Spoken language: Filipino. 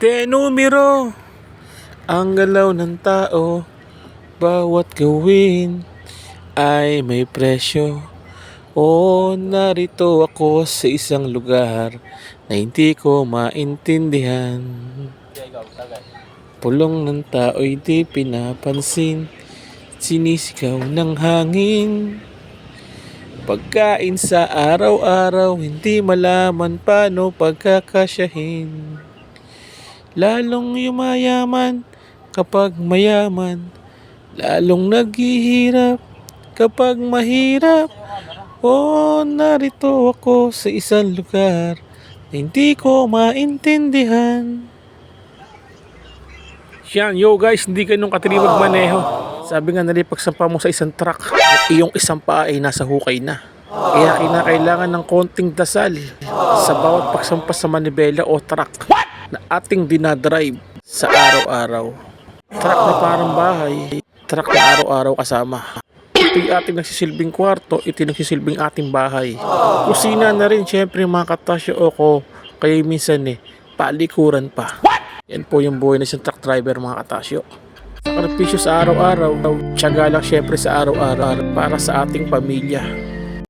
Tenumero ang galaw ng tao bawat gawin ay may presyo. O narito ako sa isang lugar na hindi ko maintindihan. Pulong ng tao'y di pinapansin Sinisigaw ng hangin. Pagkain sa araw-araw Hindi malaman paano pagkakasyahin Lalong yumayaman kapag mayaman. Lalong naghihirap kapag mahirap. Oh, narito ako sa isang lugar na Hindi ko maintindihan. Yan, yo guys, hindi ganun katili magmaneho. Sabi nga nila, pagsampa mo sa isang truck, iyong isang paa ay nasa hukay na. Kaya kinakailangan ng konting dasal sa bawat pagsampa sa manibela o truck na ating dinadrive sa araw-araw. Truck na parang bahay, truck na araw-araw kasama. Ito yung ating nagsisilbing kwarto, ito yung nagsisilbing ating bahay. Kusina na rin, syempre mga katasyo ko, kaya minsan eh, palikuran pa. Yan po yung buhay na isang truck driver mga katasyo. Sakripisyo sa araw-araw, tiyaga lang syempre sa araw-araw para sa ating pamilya.